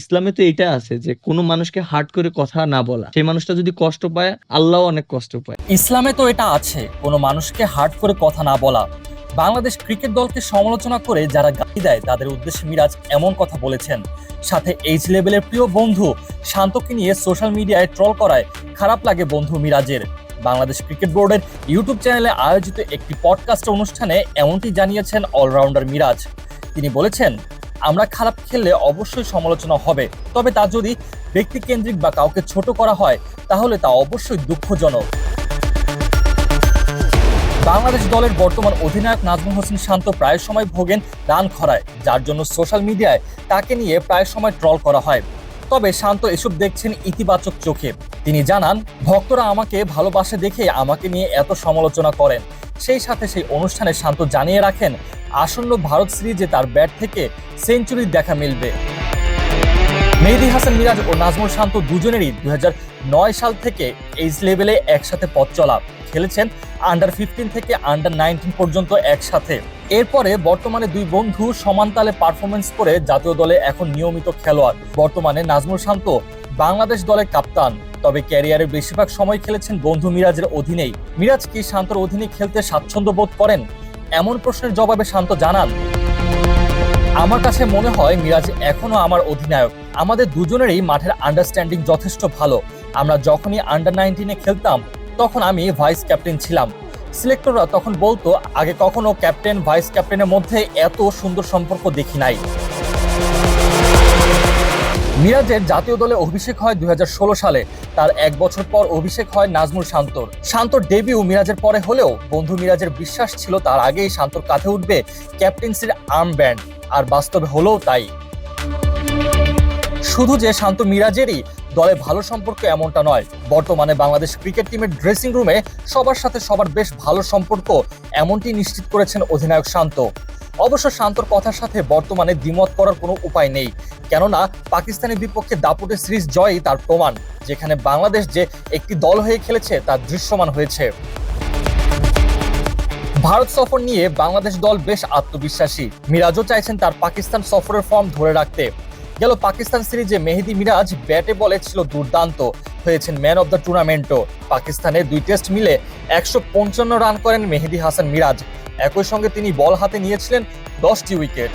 ইসলামে তো এটা আছে যে কোনো মানুষকে হার্ট করে কথা না বলা। সেই মানুষটা যদি কষ্ট পায় আল্লাহ অনেক কষ্ট পায়। ইসলামে তো এটা আছে, কোনো মানুষকে হার্ট করে কথা না বলা। বাংলাদেশ ক্রিকেট দলকে সমালোচনা করে যারা গালি দেয়, তাদের উদ্দেশ্যে মিরাজ এমন কথা বলেছেন। সাথে এইচ লেভেলের প্রিয় বন্ধু শান্তকে নিয়ে সোশ্যাল মিডিয়ায় ট্রল করায়, খারাপ লাগে বন্ধু মিরাজের। বাংলাদেশ ক্রিকেট বোর্ডের ইউটিউব চ্যানেলে আয়োজিত একটি পডকাস্ট অনুষ্ঠানে এমনটি জানিয়েছেন অলরাউন্ডার মিরাজ। তিনি বলেছেন আমরা খারাপ খেললে অবশ্যই সমালোচনা হবে। তবে তা যদি ব্যক্তিকেন্দ্রিক বা কাউকে ছোট করা হয়, তাহলে তা অবশ্যই দুঃখজনক। বাংলাদেশ দলের বর্তমান অধিনায়ক নাজমুল হোসেন শান্ত প্রায় সময় ভোগেন রান খরায় যার জন্য সোশ্যাল মিডিয়ায় তাকে নিয়ে প্রায় সময় ট্রল করা হয়। তবে শান্ত এসব দেখছেন ইতিবাচক চোখে। তিনি জানান, ভক্তরা আমাকে ভালোবাসে দেখে আমাকে নিয়ে এত সমালোচনা করেন। সেই সাথে সেই অনুষ্ঠানে শান্ত জানিয়ে রাখেন, আসন্ন ভারত সিরিজে তার ব্যাট থেকে সেঞ্চুরির দেখা মিলবে। মেহেদি হাসান মিরাজ ও নাজমুল শান্ত দুজনেরই দুই সাল থেকে এইচ লেভেলে একসাথে পথ চলা খেলেছেন আন্ডার ফিফটিন থেকে আন্ডার নাইনটিন পর্যন্ত একসাথে। এরপরে বর্তমানে দুই বন্ধু সমান তালে পারফরমেন্স করে জাতীয় দলে এখন নিয়মিত খেলোয়াড়। বর্তমানে নাজমুল শান্ত বাংলাদেশ দলের কাপ্তান তবে ক্যারিয়ারের বেশিরভাগ সময় খেলেছেন বন্ধু মিরাজের অধীনেই। মিরাজ কি শান্তর অধীনে খেলতে স্বাচ্ছন্দ্য বোধ করেন? এমন প্রশ্নের জবাবে শান্ত জানান। আমার কাছে মনে হয় মিরাজ এখনও আমার অধিনায়ক। আমাদের দুজনেরই মাঠের আন্ডারস্ট্যান্ডিং যথেষ্ট ভালো। আমরা যখনই আন্ডার নাইনটিনে খেলতাম, তখন আমি ভাইস ক্যাপ্টেন ছিলাম। সিলেক্টররা তখন বলতো, আগে কখনো ক্যাপ্টেন ভাইস ক্যাপ্টেনের মধ্যে এত সুন্দর সম্পর্ক দেখি নাই। মিরাজের জাতীয় দলে অভিষেক হয় দু হাজার ষোলো সালে। তার এক বছর পর অভিষেক হয় নাজমুল শান্তর। শান্তর ডেবিউ মিরাজের পরে হলেও বন্ধু মিরাজের বিশ্বাস ছিল তার আগেই শান্তর কাঁধে উঠবে ক্যাপ্টেন্সির আর্ম ব্যান্ড আর বাস্তবে হলেও তাই। শুধু যে শান্ত মিরাজেরই দলে ভালো সম্পর্ক এমনটা নয়, বর্তমানে বাংলাদেশ ক্রিকেট টিমের ড্রেসিং রুমে সবার সাথে সবার বেশ ভালো সম্পর্ক, এমনটি নিশ্চিত করেছেন অধিনায়ক শান্ত। অবশ্য শান্তর কথার সাথে বর্তমানে দ্বিমত করার কোনো উপায় নেই। কেননা, পাকিস্তানের বিপক্ষে দাপুটে সিরিজ জয়ই তার প্রমাণ, যেখানে বাংলাদেশ যে একটি দল হয়ে খেলেছে তা দৃশ্যমান হয়েছে। ভারত সফর নিয়ে বাংলাদেশ দল বেশ আত্মবিশ্বাসী। মিরাজও চাইছেন তার পাকিস্তান সফরের ফর্ম ধরে রাখতে। গেল পাকিস্তান সিরিজে মেহেদি মিরাজ ব্যাটে বলে ছিল দুর্দান্ত, হয়েছেন ম্যান অব দ্য টুর্নামেন্টও। পাকিস্তানে দুই টেস্ট মিলে একশো পঞ্চান্ন রান করেন মেহেদি হাসান মিরাজ। একই সঙ্গে তিনি বল হাতে নিয়েছিলেন দশটি উইকেট।